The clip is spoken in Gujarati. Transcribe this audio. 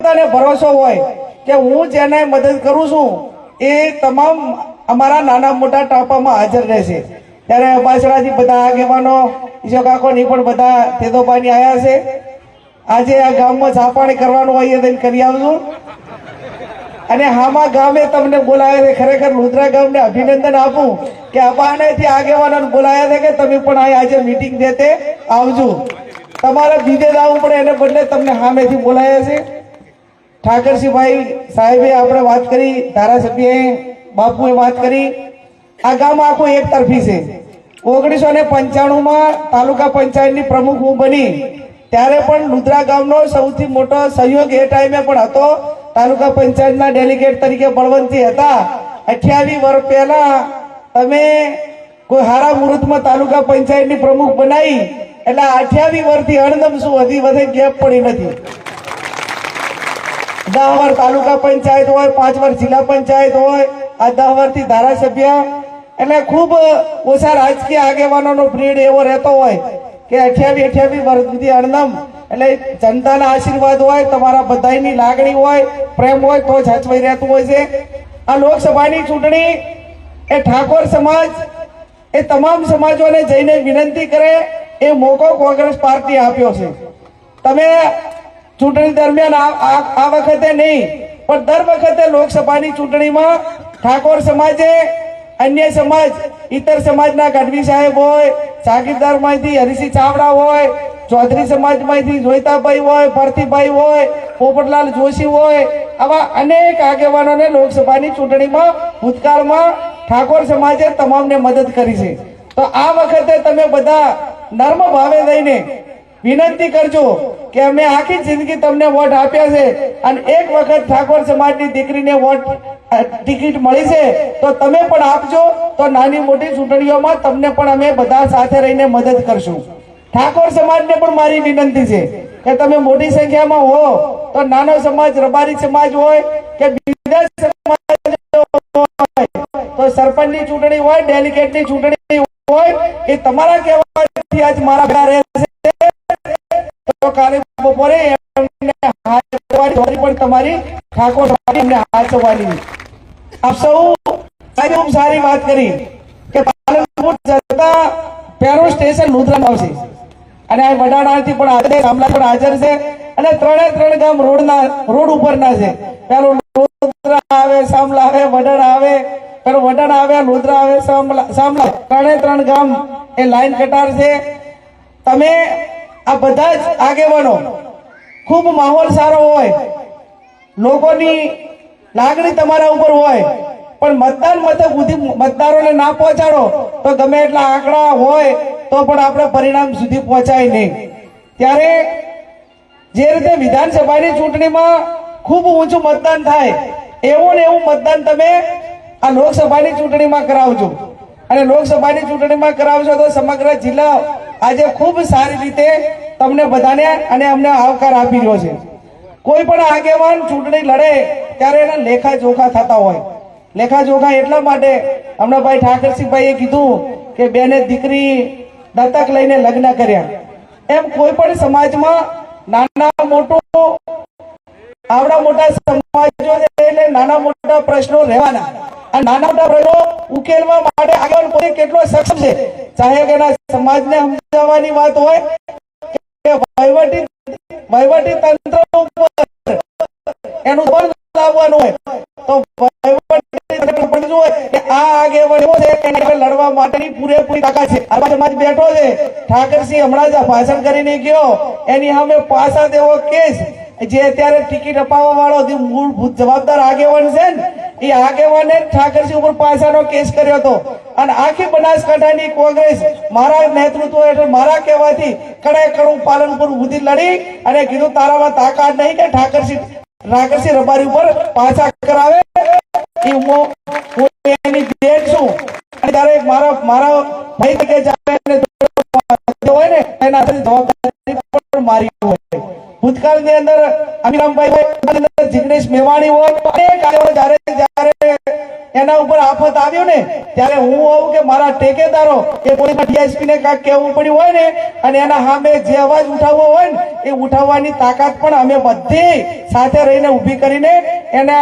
બધાને ભરોસો હોય કે હું જેને મદદ કરું છું, એ તમામ અમારા નાના મોટા ટાપામાં હાજર રહેશે. ત્યારે અબાસડાથી બધા આગેવાનો, ઈશો કાકોની પણ બધા તેદોબાની આવ્યા છે. આજે આ ગામમાં છાપાણી કરવાનું હોય એ કરી આવશું અને હામા ગામે તમને બોલાવે છે, ખરેખર રુદ્રા ગામને અભિનંદન આપું કે અબાનેથી આગેવાનોને બોલાયા છે કે તમે પણ અહીંયા આજે જે તે આવજો. તમારે બીજે જવું પડે એને બદલે તમને સામેથી બોલાયા છે. ઠાકરસિંહભાઈ સાહેબે આપણે વાત કરી, ધારાસભ્યએ બાપુએ વાત કરી. આ ગામ આખું એક તરફી છે. ઓગણીસો ને પંચાણુંમાં તાલુકા પંચાયતની પ્રમુખ હું બની. ત્યારે પણ લુદ્રા ગામનો સૌથી મોટો સહયોગ એ ટાઈમે પણ હતો. તાલુકા પંચાયતના ડેલિગેટ તરીકે બળવંતી હતા. અઠ્યાવીસ વર્ષ પહેલા તમે કોઈ હારા મુહૂર્તમાં તાલુકા પંચાયતની પ્રમુખ બનાવી એટલે અઠ્યાવીસ વર્ષથી અણદમ શું હજી વધે ગેપ પડી નથી. દહ વાર તાલુકા પંચાયત હોય પાંચ વાર જિલ્લા પંચાયત હોય, આ દહ વર્ષથી ધારાસભ્ય. એટલે ખૂબ ઓછા રાજકીય આગેવાનોનો બ્રીડ એવો રહેતો હોય કે અઠ્યાવી અઠ્યાવીસ વર્ષ સુધી અણનમ એટલે જનતાના આશીર્વાદ હોય, તમારા બધાની લાગણી હોય, પ્રેમ હોય, તો જ હચવાઈ રહેતું હોય છે. આ લોકસભાની ચૂંટણી એ ઠાકોર સમાજ, એ તમામ સમાજોને જઈને વિનંતી કરે, એ મોકો કોંગ્રેસ પાર્ટી આપ્યો છે. તમે ચૂંટણી દરમિયાન આ વખતે નહીં, પણ દર વખતે લોકસભાની ચૂંટણીમાં ઠાકોર સમાજે, અન્ય સમાજ ઇતર સમાજના ગઢવી સાહેબ હોય, સાગીરદારમાંથી હરિસિંહ ચાવડા હોય, ચૌધરી સમાજમાંથી જોઈતાભાઈ હોય, ભરતીભાઈ હોય, પોપટલાલ જોશી હોય, આવા અનેક આગેવાનોને લોકસભાની ચૂંટણીમાં ભૂતકાળમાં ઠાકોર સમાજે તમામને મદદ કરી છે. તો આ વખતે તમે બધા નર્મ ભાવે દઈને વિનંતી કરજો કે અમે આખી જિંદગી તમને વોટ આપ્યા છે અને એક વખત ઠાકોર સમાજની દીકરીને વોટ ટિકિટ મળી છે, તો તમે પણ આપજો, તો નાની મોટી ચૂંટણીઓમાં તમને પણ અમે બધા સાથે રહીને મદદ કરશું. ઠાકોર સમાજને પણ મારી વિનંતી છે કે તમે મોટી સંખ્યામાં હો, તો નાનો સમાજ, રબારી સમાજ હોય કે બીજા સમાજ તો સરપંચની ચૂંટણી હોય, ડેલિગેટની ચૂંટણી હોય, એ તમારા કહેવાથી આજ મારા ભેગા કાલે બપોરે એમને હાચવવાની ફરી પણ તમારી ઠાકોર એમને હાચવવાની આપ સૌ સાહેબ સારી વાત કરી કે પાલનપુર જતા પહેલું સ્ટેશન લુધરામાં આવશે. અને આ વડાણાથી પણ હાજર ગામના પણ હાજર છે અને ત્રણે ત્રણ ગામ રોડના, રોડ ઉપરના છે. પેલું લોધરા આવે સામલા આવે, વડાણા આવે, પેલું વડાણા આવે લોધરા આવે સામલા સામલા ત્રણે ત્રણ ગામ એ લાઈન કટાર છે. તમે આ બધા જ આગેવાનો ખૂબ માહોલ સારો હોય. લોકોની લાગણી તમારા ઉપર હોય. પણ મતદાન મથક સુધી મતદારોને ના પહોંચાડો, તો ગમે એટલા આંકડા હોય, તો પણ આપણે પરિણામ સુધી પહોંચાય નહીં. ત્યારે જે રીતે વિધાનસભાની ચૂંટણીમાં ખૂબ ઊંચું મતદાન થાય, એવું ને એવું મતદાન તમે આ લોકસભાની ચૂંટણીમાં કરાવજો. અને લોકસભાની ચૂંટણીમાં કરાવશો તો સમગ્ર જિલ્લા આજે ખૂબ સારી રીતે તમને બધાને અને અમને આવકાર આપી રહ્યો છે. કોઈ પણ આગેવાન ચૂંટણી લડે ત્યારે એના લેખા જોખા થતા હોય. લેખા જોખા એટલા માટે હમણાં ભાઈ ઠાકરસિંહભાઈએ કીધું કે બેને દીકરી દત્તક લઈને લગ્ન કર્યા. એમ કોઈ પણ સમાજમાં નાના મોટું, આવડા મોટા સમાજો નાના મોટા પ્રશ્નો રહેવાના. નાના મોટા પ્રશ્નો ઉકેલવા માટે આગળ કેટલો સક્ષમ છે. ચાહે એના સમાજને સમજાવવાની વાત હોય, કે વહીવટી વહીવટી તંત્ર ઉપર એનું બળ લાવવાનું હોય, તો વહીવટી હોય કે આ આગેવાન છે, એને લડવા માટેની પૂરેપૂરી તાકાત છે. આ સમાજ બેઠો છે. ઠાકરસિંહ હમણાં જ ભાષણ કરીને ગયો. એની સામે પાછા દેવો કેસ. જે અત્યારે ટિકિટ અપાવવા વાળો મૂળભૂત જવાબદાર આગેવાન છે ને એ આગેવાને ઠાકરસિંહ ઉપર પાસાનો કેસ કર્યો હતો. અને આખી બનાસકાંઠાની કોંગ્રેસ મારા નેતૃત્વ હેઠળ મારા કહેવાથી કડે કડું પાલનપુર સુધી લડી અને કીધું, તારામાં તાકાત નહીં કે ઠાકરસિંહ ઠાકરસિંહ રબારી ઉપર પાછા કરાવે. એ હું હું એની ભેટ છું. અને ત્યારે મારા મારા ભાઈ તરીકે જ્યારે હોય ને, એના જવાબદારી મારી હોય. ભૂતકાળની અંદર અમીરામભાઈ હોય મેવાણી હોય એના ઉપર ઉપર આફત આવ્યો ને, ત્યારે હું હોઉં કે મારા ટેકેદારો કે કોઈ ડીએસપી ને કાંઈક કહેવું પડ્યું હોય ને, અને એના સામે જે અવાજ ઉઠાવવો હોય ને, એ ઉઠાવવાની તાકાત પણ અમે બધી સાથે રહીને ઊભી કરીને એને